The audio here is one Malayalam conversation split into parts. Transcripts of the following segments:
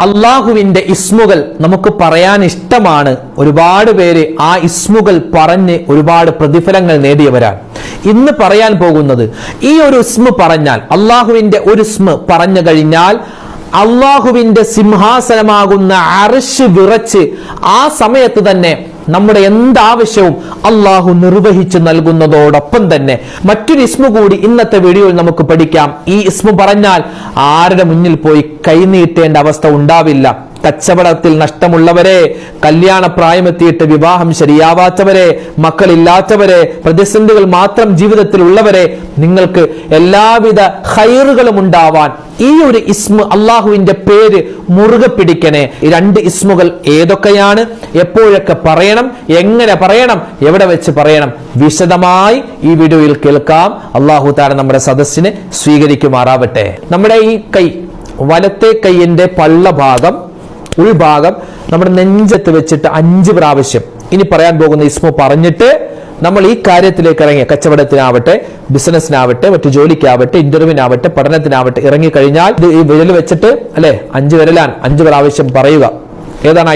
അള്ളാഹുവിന്റെ ഇസ്മുകൾ നമുക്ക് പറയാൻ ഇഷ്ടമാണ്. ഒരുപാട് പേര് ആ ഇസ്മുകൾ പറഞ്ഞ് ഒരുപാട് പ്രതിഫലങ്ങൾ നേടിയവരാണ്. ഇന്ന് പറയാൻ പോകുന്നത് ഈ ഒരു ഇസ്മ പറഞ്ഞാൽ അള്ളാഹുവിന്റെ ഒരു ഇസ്മ പറഞ്ഞു കഴിഞ്ഞാൽ അള്ളാഹുവിന്റെ സിംഹാസനമാകുന്ന അർഷ് വിറച്ച് ആ സമയത്ത് തന്നെ നമ്മുടെ എന്താവശ്യവും അള്ളാഹു നിർവഹിച്ചു നൽകുന്നതോടൊപ്പം തന്നെ. മറ്റൊരു ഇസ്മു കൂടി ഇന്നത്തെ വീഡിയോയിൽ നമുക്ക് പഠിക്കാം. ഈ ഇസ്മു പറഞ്ഞാൽ ആരുടെ മുന്നിൽ പോയി കൈനീട്ടേണ്ട അവസ്ഥ ഉണ്ടാവില്ല. കച്ചവടത്തിൽ നഷ്ടമുള്ളവരെ കല്യാണ പ്രായമെത്തിയിട്ട് വിവാഹം ശരിയാവാത്തവരെ മക്കളില്ലാത്തവരെ പ്രതിസന്ധികൾ മാത്രം ജീവിതത്തിൽ ഉള്ളവരെ നിങ്ങൾക്ക് എല്ലാവിധ ഹൈറുകളും ഉണ്ടാവാൻ ഈ ഒരു ഇസ്മ അള്ളാഹുവിന്റെ പേര് മുറുകെ പിടിക്കണേ. രണ്ട് ഇസ്മുകൾ ഏതൊക്കെയാണ്? എപ്പോഴൊക്കെ പറയണം? എങ്ങനെ പറയണം? എവിടെ വെച്ച് പറയണം? വിശദമായി ഈ വീഡിയോയിൽ കേൾക്കാം. അള്ളാഹു താര നമ്മുടെ സദസ്സിനെ സ്വീകരിക്കുമാറാവട്ടെ. നമ്മുടെ ഈ കൈ വലത്തെ കൈയിന്റെ പള്ള ഭാഗം ഉൾഭാഗം നമ്മുടെ നെഞ്ചത്ത് വെച്ചിട്ട് അഞ്ച് പ്രാവശ്യം ഇനി പറയാൻ പോകുന്ന ഇസ്മു പറഞ്ഞിട്ട് നമ്മൾ ഈ കാര്യത്തിലേക്ക് ഇറങ്ങിയ കച്ചവടത്തിനാവട്ടെ ബിസിനസ്സിനാവട്ടെ മറ്റു ജോലിക്കാവട്ടെ ഇന്റർവ്യൂവിനാവട്ടെ പഠനത്തിനാവട്ടെ ഇറങ്ങിക്കഴിഞ്ഞാൽ ഇത് ഈ വിരൽ വെച്ചിട്ട് അല്ലെ അഞ്ച് വിരലാൻ അഞ്ച് പ്രാവശ്യം പറയുക. ഏതാണ് ആ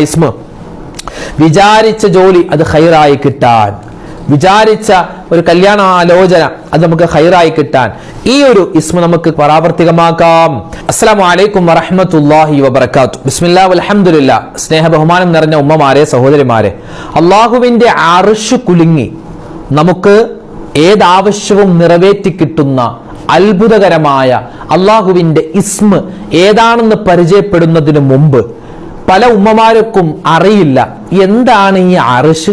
വിചാരിച്ച ജോലി അത് ഹൈറായി കിട്ടാൻ. വിചാരിച്ച ഒരു കല്യാണ ആലോചന അത് നമുക്ക് ഹൈറായി കിട്ടാൻ. ഈ ഒരു ഇസ്മ നമുക്ക് പ്രാവർത്തികമാക്കാം. അസ്സാം വലൈക്കും വറഹമത്തല്ലാഹി വബർക്കാത്തു ബിസ്മില്ലാ അലഹമുല്ല സ്നേഹ ബഹുമാനം നിറഞ്ഞ ഉമ്മമാരെ സഹോദരിമാരെ അള്ളാഹുവിന്റെ അറിശു കുലുങ്ങി നമുക്ക് ഏതാവശ്യവും നിറവേറ്റി കിട്ടുന്ന അത്ഭുതകരമായ അള്ളാഹുവിന്റെ ഇസ്മ ഏതാണെന്ന് പരിചയപ്പെടുന്നതിന് മുമ്പ് പല ഉമ്മമാർക്കും അറിയില്ല. എന്താണ് ഈ അറിഷ്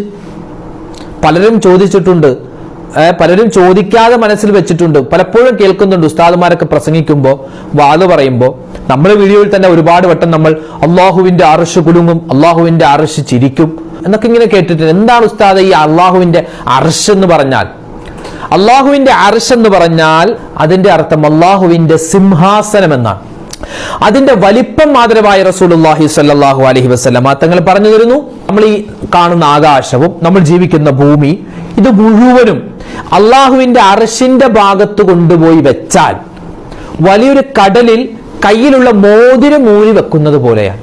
പലരും ചോദിച്ചിട്ടുണ്ട്. പലരും ചോദിക്കാതെ മനസ്സിൽ വെച്ചിട്ടുണ്ട്. പലപ്പോഴും കേൾക്കുന്നുണ്ട്. ഉസ്താദുമാരൊക്കെ പ്രസംഗിക്കുമ്പോൾ വാത് പറയുമ്പോൾ നമ്മുടെ വീഡിയോയിൽ തന്നെ ഒരുപാട് വട്ടം നമ്മൾ അള്ളാഹുവിന്റെ അറഷ് കുലുങ്ങും അള്ളാഹുവിന്റെ അറഷ് ചിരിക്കും എന്നൊക്കെ ഇങ്ങനെ കേട്ടിട്ടുണ്ട്. എന്താണ് ഉസ്താദ് ഈ അള്ളാഹുവിന്റെ അർഷ് എന്ന് പറഞ്ഞാൽ? അള്ളാഹുവിന്റെ അർഷ് എന്ന് പറഞ്ഞാൽ അതിന്റെ അർത്ഥം അള്ളാഹുവിന്റെ സിംഹാസനം എന്നാണ് അതിന്റെ വലിപ്പം മാതരമായ റസൂലുള്ളാഹി സ്വല്ലല്ലാഹു അലൈഹി വസല്ലമ തങ്ങൾ പറഞ്ഞു തരുന്നു നമ്മൾ ഈ കാണുന്ന ആകാശവും നമ്മൾ ജീവിക്കുന്ന ഭൂമി ഇത് മുഴുവനും അള്ളാഹുവിന്റെ അറശിന്റെ ഭാഗത്ത് കൊണ്ടുപോയി വെച്ചാൽ വലിയൊരു കടലിൽ കയ്യിലുള്ള മോതിരം മൂരി വെക്കുന്നത് പോലെയാണ്.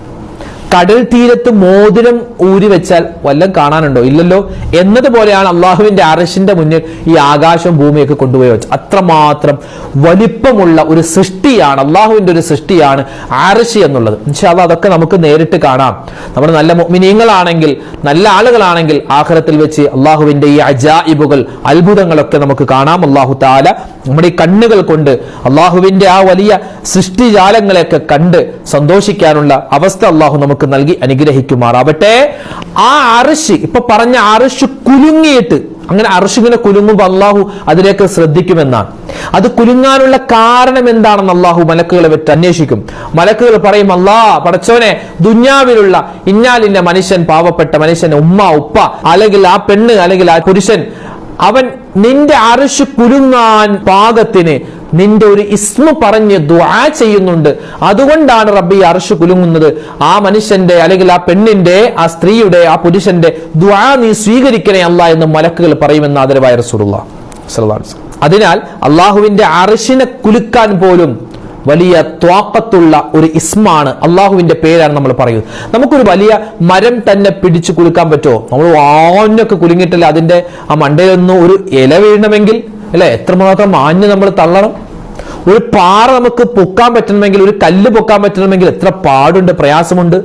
കടൽ തീരത്ത് മോതിരം ഊരി വെച്ചാൽ വല്ലതും കാണാനുണ്ടോ? ഇല്ലല്ലോ. എന്നതുപോലെയാണ് അള്ളാഹുവിന്റെ അറശിന്റെ മുന്നിൽ ഈ ആകാശവും ഭൂമിയൊക്കെ കൊണ്ടുപോയി വെച്ചത്. അത്രമാത്രം വലിപ്പമുള്ള ഒരു സൃഷ്ടിയാണ് അള്ളാഹുവിന്റെ ഒരു സൃഷ്ടിയാണ് ആർഷി എന്നുള്ളത്. ഇൻഷാല്ല അതൊക്കെ നമുക്ക് നേരിട്ട് കാണാം. നമ്മൾ നല്ല മിനിയങ്ങളാണെങ്കിൽ നല്ല ആളുകളാണെങ്കിൽ ആഖിറത്തിൽ വെച്ച് അള്ളാഹുവിന്റെ ഈ അജായിബുകൾ അത്ഭുതങ്ങളൊക്കെ നമുക്ക് കാണാം. അള്ളാഹു താല നമ്മുടെ ഈ കണ്ണുകൾ കൊണ്ട് അള്ളാഹുവിന്റെ ആ വലിയ സൃഷ്ടിജാലങ്ങളെയൊക്കെ കണ്ട് സന്തോഷിക്കാനുള്ള അവസ്ഥ അള്ളാഹു നമുക്ക് നൽകി അനുഗ്രഹിക്കുമാറാവട്ടെ. ആ അറിഷ് ഇപ്പൊ പറഞ്ഞ അറിഷ് കുലുങ്ങിയിട്ട് അങ്ങനെ അറിശിങ്ങനെ കുലുങ്ങുമ്പോൾ അള്ളാഹു അതിലേക്ക് ശ്രദ്ധിക്കുമെന്നാണ്. അത് കുലുങ്ങാനുള്ള കാരണം എന്താണെന്ന് അള്ളാഹു മലക്കുകളെ വെച്ച് അന്വേഷിക്കും. മലക്കുകൾ പറയും അല്ലാ പടച്ചോനെ ദുന്യാവിലുള്ള ഇന്നാലിന്റെ മനുഷ്യൻ പാവപ്പെട്ട മനുഷ്യൻ ഉമ്മ ഉപ്പ അല്ലെങ്കിൽ ആ പെണ്ണ് അല്ലെങ്കിൽ ആ പുരുഷൻ അവൻ നിന്റെ അറിഷ് കുലുങ്ങാൻ പാകത്തിന് നിന്റെ ഒരു ഇസ്മ പറഞ്ഞ് ദ്വാ ചെയ്യുന്നുണ്ട് അതുകൊണ്ടാണ് റബ്ബി അർഷ് കുലുങ്ങുന്നത് ആ മനുഷ്യന്റെ അല്ലെങ്കിൽ ആ പെണ്ണിന്റെ ആ സ്ത്രീയുടെ ആ പുരുഷന്റെ ദ്വാ നീ സ്വീകരിക്കണേ അല്ല എന്ന് മലക്കുകൾ പറയുമെന്ന് ആദരവായ റസൂലുള്ള. അതിനാൽ അള്ളാഹുവിന്റെ അറിശിനെ കുലുക്കാൻ പോലും വലിയ ത്വാക്കത്തുള്ള ഒരു ഇസ്മാണ് അള്ളാഹുവിന്റെ പേരാണ് നമ്മൾ പറയുന്നത്. നമുക്കൊരു വലിയ മരം തന്നെ പിടിച്ചു കുലുക്കാൻ പറ്റുമോ? നമ്മൾ ആഞ്ഞൊക്കെ കുലുങ്ങിയിട്ടില്ല അതിന്റെ ആ മണ്ടയിലൊന്നും ഒരു ഇല വീഴണമെങ്കിൽ? അല്ലെ? എത്രമാത്രം ആഞ്ഞ് നമ്മൾ തള്ളണം? ഒരു പാറ നമുക്ക് പൊക്കാൻ പറ്റണമെങ്കിൽ ഒരു കല്ല് പൊക്കാൻ പറ്റണമെങ്കിൽ എത്ര പാടുണ്ട് പ്രയാസമുണ്ട്.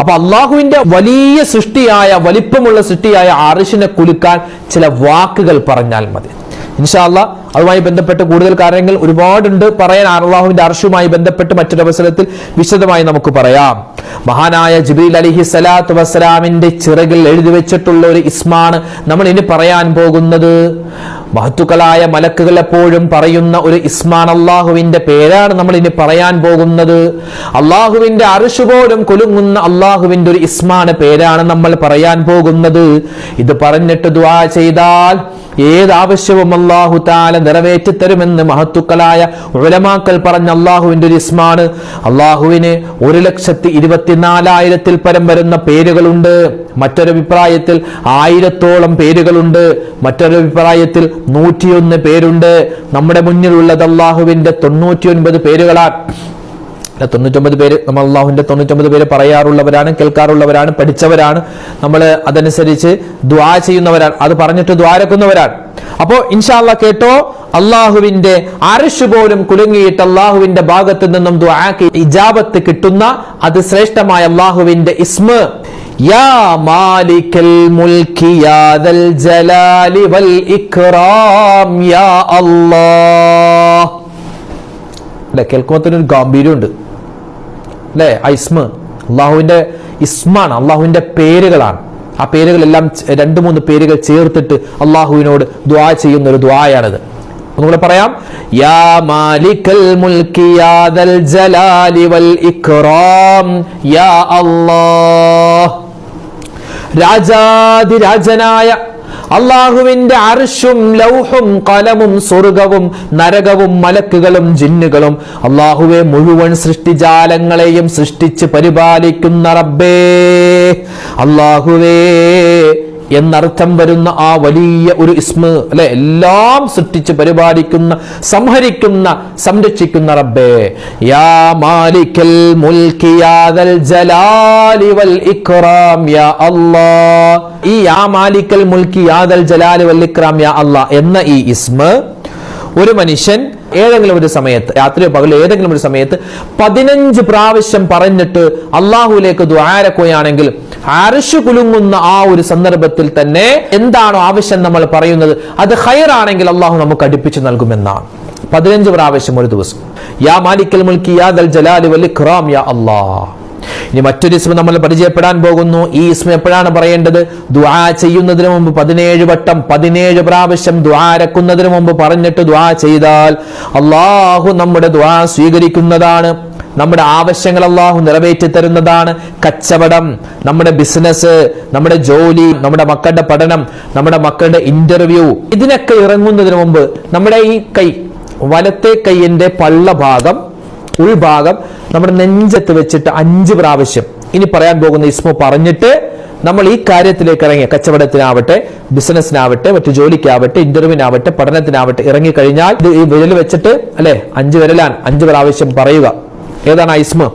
അപ്പൊ അള്ളാഹുവിന്റെ വലിയ സൃഷ്ടിയായ വലിപ്പമുള്ള സൃഷ്ടിയായ അറിശിനെ കുലുക്കാൻ ചില വാക്കുകൾ പറഞ്ഞാൽ മതി. ഇൻഷാല്ല അതുമായി ബന്ധപ്പെട്ട് കൂടുതൽ കാര്യങ്ങൾ ഒരുപാടുണ്ട്. പറയാൻ അള്ളാഹുവിന്റെ അർഷുമായി ബന്ധപ്പെട്ട് മറ്റൊരവസരത്തിൽ വിശദമായി നമുക്ക് പറയാം. മഹാനായ ജിബ്രീൽ അലിഹി സലാത്ത് വസ്സലാമിന്റെ ചിറകിൽ എഴുതി വെച്ചിട്ടുള്ള ഒരു ഇസ്മാണ് നമ്മൾ ഇനി പറയാൻ പോകുന്നത്. മഹത്തുക്കളായ മലക്കുകൾ എപ്പോഴും പറയുന്ന ഒരു ഇസ്മാൻ അള്ളാഹുവിന്റെ പേരാണ് നമ്മൾ ഇനി പറയാൻ പോകുന്നത്. അള്ളാഹുവിന്റെ അറിഷു പോലും കുലുങ്ങുന്ന അള്ളാഹുവിന്റെ ഒരു ഇസ്മാൻ പേരാണ് നമ്മൾ പറയാൻ പോകുന്നത്. ഇത് പറഞ്ഞിട്ട് ദ്വാ ചെയ്താൽ ഏത് ഏതാവശ്യവും അള്ളാഹു താല നിറവേറ്റി തരുമെന്ന് മഹത്തുക്കളായ ഉലമാക്കൽ പറഞ്ഞ അള്ളാഹുവിന്റെ ഒരു ഇസ്മാണ് അള്ളാഹുവിന് ഒരു ലക്ഷത്തി ഇരുപത്തിനാലായിരത്തിൽ പരം വരുന്ന പേരുകളുണ്ട്. മറ്റൊരു അഭിപ്രായത്തിൽ ആയിരത്തോളം പേരുകളുണ്ട്. മറ്റൊരു അഭിപ്രായത്തിൽ നൂറ്റിയൊന്ന് പേരുണ്ട്. നമ്മുടെ മുന്നിലുള്ളത് അള്ളാഹുവിന്റെ തൊണ്ണൂറ്റിയൊൻപത് പേരുകളാണ്. തൊണ്ണൂറ്റൊമ്പത് പേര് നമ്മൾ അള്ളാഹുവിന്റെ തൊണ്ണൂറ്റൊമ്പത് പേര് പറയാറുള്ളവരാണ് കേൾക്കാറുള്ളവരാണ് പഠിച്ചവരാണ്. നമ്മൾ അതനുസരിച്ച് ദ്വാ ചെയ്യുന്നവരാണ്. അത് പറഞ്ഞിട്ട് ദ്വാരക്കുന്നവരാണ് അപ്പോ ഇൻഷാല്ല കേട്ടോ അള്ളാഹുവിന്റെ അരിശ് പോലും കുലുങ്ങിയിട്ട് അള്ളാഹുവിന്റെ ഭാഗത്ത് നിന്നും ദ്വാക്ക് ഇജാബത്ത് കിട്ടുന്ന അത് ശ്രേഷ്ഠമായ അള്ളാഹുവിന്റെ ഇസ്മ. യാ മാലിക്കൽ മുൽക്കി യാ ദൽ ജലാലി വൽ ഇക്റാം യാ അല്ലാഹ് അല്ലെ കേൾക്കുമ്പോൾ ഒരു ഗാംഭീര്യമുണ്ട്. അല്ലെ ആ ഇസ്മ അള്ളാഹുവിന്റെ ഇസ്മാണ് അള്ളാഹുവിന്റെ പേരുകളാണ്. ആ പേരുകളെല്ലാം രണ്ട് മൂന്ന് പേരുകൾ ചേർത്തിട്ട് അള്ളാഹുവിനോട് ദ്വാ ചെയ്യുന്ന ഒരു ദ്വായാണിത് ഒന്നുകൂടെ പറയാം യാ മാലിക്കൽ മുൽക്കി യാ ദൽ ജലാലി വൽ ഇക്റാം യാ അല്ലാഹ് രാജാതിരാജനായ അള്ളാഹുവിന്റെ അർഷും ലൗഹും കലമും സ്വർഗവും നരകവും മലക്കുകളും ജിന്നുകളും അള്ളാഹുവെ മുഴുവൻ സൃഷ്ടിജാലങ്ങളെയും സൃഷ്ടിച്ച് പരിപാലിക്കുന്ന റബ്ബേ. അള്ളാഹുവേ എന്നർത്ഥം വരുന്ന ആ വലിയ ഒരു ഇസ്മ അല്ലെ? എല്ലാം സൃഷ്ടിച്ച് പരിപാലിക്കുന്ന സംഹരിക്കുന്ന സംരക്ഷിക്കുന്ന റബ്ബേ. യാ മാലിക്കൽ മുൽക്കി യാ ദൽ ജലാലി വൽ ഇക്റാം യാ അല്ലാ ഈ യാ മാലിക്കൽ മുൽക്കി യാ ദൽ ജലാലി വൽ ഇക്റാം യാ അല്ലാ എന്ന ഈ ഇസ്മ ഒരു മനുഷ്യൻ ഏതെങ്കിലും ഒരു സമയത്ത് രാത്രിയോ പകലോ ഏതെങ്കിലും ഒരു സമയത്ത് പതിനഞ്ച് പ്രാവശ്യം പറഞ്ഞിട്ട് അള്ളാഹുലേക്ക് ദ്വാരക്കുകയാണെങ്കിൽ അരശു കുലുങ്ങുന്ന ആ ഒരു സന്ദർഭത്തിൽ തന്നെ എന്താണോ ആവശ്യം നമ്മൾ പറയുന്നത് അത് ഹയറാണെങ്കിൽ അള്ളാഹു നമുക്ക് അടുപ്പിച്ചു നൽകുമെന്നാണ്. പതിനഞ്ച് പ്രാവശ്യം ഒരു ദിവസം. യാ മാലിക്കൽ മുൽക്കി യാ ദൽ ജലാലി വൽ ഇക്റാം യാ അല്ലാഹ് ഇനി മറ്റൊരു ഇസ്മ നമ്മൾ പരിചയപ്പെടാൻ പോകുന്നു. ഈ ഇസ്മ എപ്പോഴാണ് പറയേണ്ടത്? ദ്വാ ചെയ്യുന്നതിന് മുമ്പ് പതിനേഴ് വട്ടം പതിനേഴ് പ്രാവശ്യം ദ്വാരക്കുന്നതിന് മുമ്പ് പറഞ്ഞിട്ട് ദ്വാ ചെയ്താൽ അള്ളാഹു നമ്മുടെ ദ്വാ സ്വീകരിക്കുന്നതാണ്. നമ്മുടെ ആവശ്യങ്ങൾ അള്ളാഹു നിറവേറ്റി തരുന്നതാണ്. കച്ചവടം നമ്മുടെ ബിസിനസ് നമ്മുടെ ജോലി നമ്മുടെ മക്കളുടെ പഠനം നമ്മുടെ മക്കളുടെ ഇന്റർവ്യൂ ഇതിനൊക്കെ ഇറങ്ങുന്നതിന് മുമ്പ് നമ്മുടെ ഈ കൈ വലത്തെ കൈയിന്റെ പള്ള ഭാഗം ഉൾഭാഗം നമ്മുടെ നെഞ്ചത്ത് വെച്ചിട്ട് അഞ്ച് പ്രാവശ്യം. ഇനി പറയാൻ പോകുന്ന ഇസ്മു പറഞ്ഞിട്ട് നമ്മൾ ഈ കാര്യത്തിലേക്ക് ഇറങ്ങിയ കച്ചവടത്തിനാവട്ടെ ബിസിനസ്സിനാവട്ടെ മറ്റു ജോലിക്കാവട്ടെ ഇന്റർവ്യൂവിനാവട്ടെ പഠനത്തിനാവട്ടെ ഇറങ്ങി കഴിഞ്ഞാൽ ഇത് ഈ വിരൽ വെച്ചിട്ട് അല്ലെ? അഞ്ച് വിരലാണ്. അഞ്ച് പ്രാവശ്യം പറയുക. ഏതാണ് ആ ഇസ്മ?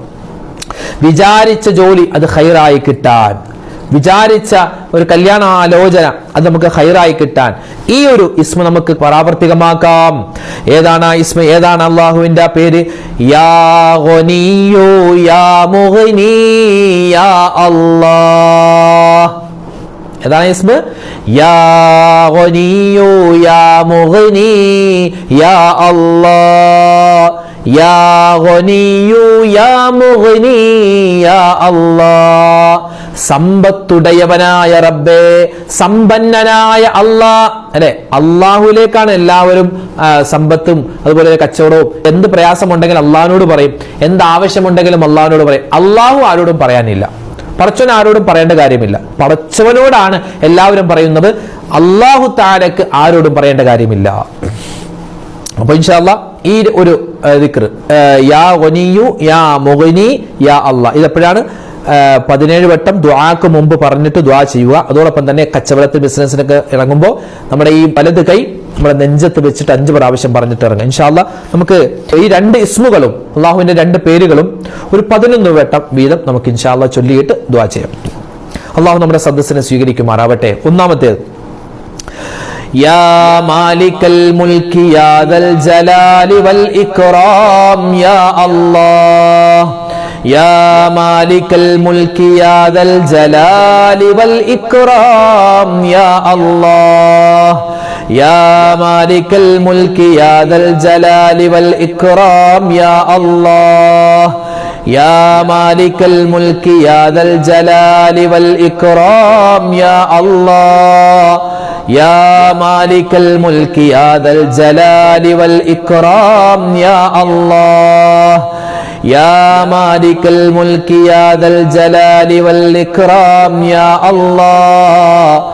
വിചാരിച്ച ജോലി അത് ഹൈറായി കിട്ടാൻ. വിചാരിച്ച ഒരു കല്യാണ ആലോചന അത് നമുക്ക് ഹൈറായി കിട്ടാൻ. ഈ ഒരു ഇസ്മ നമുക്ക് പരാവർത്തികമാക്കാം. ഏതാണ് ആ ഇസ്മ? ഏതാണ് അള്ളാഹുവിന്റെ പേര്? യാ യാ യാ അല്ലാഹ്. ഏതാണ് ഇസ്മ? യാ യാ യാ അല്ലാഹ്. യാ യാ യാ അല്ലാഹ്. സമ്പത്തുടയവനായ റബ്ബേ സമ്പന്നനായ അള്ളാ. അല്ലെ? അള്ളാഹുലേക്കാണ് എല്ലാവരും സമ്പത്തും അതുപോലെ കച്ചവടവും. എന്ത് പ്രയാസമുണ്ടെങ്കിലും അള്ളാഹിനോട് പറയും. എന്ത് ആവശ്യമുണ്ടെങ്കിലും അള്ളാഹിനോട് പറയും. അള്ളാഹു ആരോടും പറയാനില്ല. പടച്ചവൻ ആരോടും പറയേണ്ട കാര്യമില്ല. പടച്ചവനോടാണ് എല്ലാവരും പറയുന്നത്. അള്ളാഹു താരക്ക് ആരോടും പറയേണ്ട കാര്യമില്ല. അപ്പൊ ഇൻഷാല്ല ഈ ഒരു ദിക്ർ യാ വനിയു യാ മൊഹിനി യാ അല്ല. ഇതെപ്പോഴാണ്? പതിനേഴ് വട്ടം ദ്വാക്ക് മുമ്പ് പറഞ്ഞിട്ട് ദ്വാ ചെയ്യുക. അതോടൊപ്പം തന്നെ കച്ചവടത്തിൽ ബിസിനസ്സിനൊക്കെ ഇറങ്ങുമ്പോൾ നമ്മുടെ ഈ വലത് കൈ നമ്മുടെ നെഞ്ചത്ത് വെച്ചിട്ട് അഞ്ച് പ്രാവശ്യം പറഞ്ഞിട്ട് ഇറങ്ങും ഇൻഷാല്ല നമുക്ക് ഈ രണ്ട് ഇസ്മുകളും അള്ളാഹുവിന്റെ രണ്ട് പേരുകളും ഒരു പതിനൊന്ന് വട്ടം വീതം നമുക്ക് ഇൻഷാല്ല ചൊല്ലിയിട്ട് ദ്വാ ചെയ്യാം. അള്ളാഹു നമ്മുടെ സദസ്സിനെ സ്വീകരിക്കുമാറാവട്ടെ. ഒന്നാമത്തേത് يا مالك الملك يا ذا الجلال والإكرام يا الله يا مالك الملك يا ذا الجلال والإكرام يا الله يا مالك الملك يا ذا الجلال والإكرام يا الله يا مالك الملك يا ذا الجلال والإكرام يا الله يا مالك الملك يا ذا الجلال والإكرام يا الله يا مالك الملك يا ذا الجلال والإكرام يا الله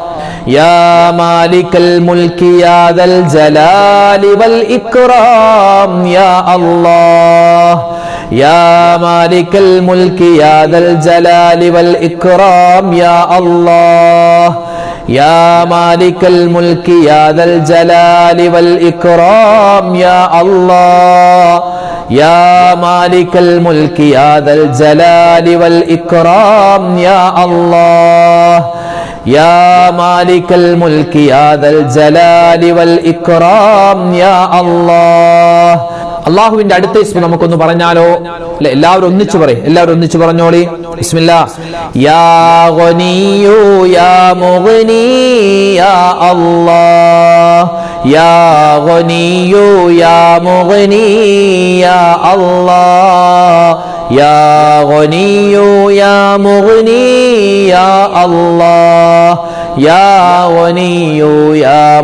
يا مالك الملك يا ذا الجلال والإكرام يا الله يا مالك الملك يا ذا الجلال والإكرام يا الله يا مالك الملك يا ذا الجلال والإكرام يا الله يا مالك الملك يا ذا الجلال والإكرام يا الله يا مالك الملك يا ذا الجلال والإكرام يا الله അള്ളാഹുവിന്റെ അടുത്ത ഇസ്മ നമുക്കൊന്ന് പറഞ്ഞാലോ? അല്ലെ എല്ലാവരും ഒന്നിച്ചു പറയും. എല്ലാവരും ഒന്നിച്ചു പറഞ്ഞോളി. ബിസ്മില്ലാ. യാ യാ മുഗ്നി യാ അല്ലാഹ്. യാ യാ മുഗ്നി യാ അല്ലാഹ്. യാ യാ മുഗ്നി യാ അല്ലാഹ്. യാ യാ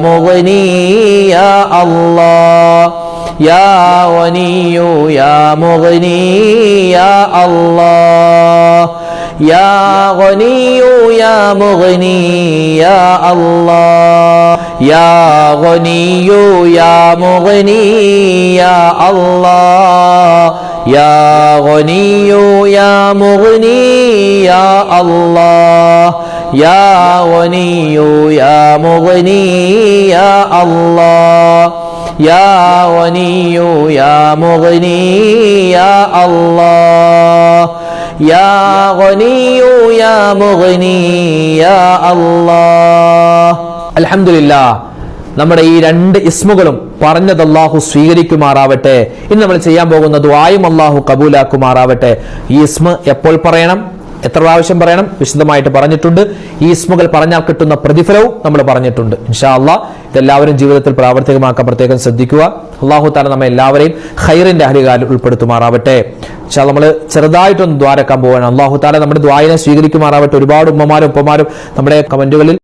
യാ അല്ലാഹ്. يا غني يا مغني يا الله. يا غني يا مغني يا الله. يا غني يا مغني يا الله. يا غني يا مغني يا الله. يا غني يا مغني يا الله. يا غني يا مغني يا الله يا غني يا مغني يا الله الحمد لله നമ്മുടെ ഈ രണ്ട് ഇസ്മുകളും പറഞ്ഞത് അള്ളാഹു സ്വീകരിക്കുമാറാവട്ടെ ഇന്ന് നമ്മൾ ചെയ്യാൻ പോകുന്ന ദ്വായും അള്ളാഹു കബൂലാക്കുമാറാവട്ടെ ഈ ഇസ്മ എപ്പോൾ പറയണം എത്ര പ്രാവശ്യം പറയണം? വിശദമായിട്ട് പറഞ്ഞിട്ടുണ്ട്. ഈ ഇസ്മുകൾ പറഞ്ഞാൽ കിട്ടുന്ന പ്രതിഫലവും നമ്മൾ പറഞ്ഞിട്ടുണ്ട്. ഇൻഷാ ഇതെല്ലാവരും ജീവിതത്തിൽ പ്രാവർത്തികമാക്കാൻ പ്രത്യേകം ശ്രദ്ധിക്കുക. അള്ളാഹു താല നമ്മെ എല്ലാവരെയും ഹൈറിന്റെ അഹലികാലിൽ ഉൾപ്പെടുത്തുമാറാവട്ടെ. പക്ഷേ നമ്മൾ ചെറുതായിട്ടൊന്ന് ദ്വാരക്കാൻ പോവുകയാണ്. അള്ളാഹു താല നമ്മുടെ ദ്വായനെ സ്വീകരിക്കുമാറാവട്ടെ. ഒരുപാട് ഉമ്മമാരും ഉപ്പമാരും നമ്മുടെ കമന്റുകളിൽ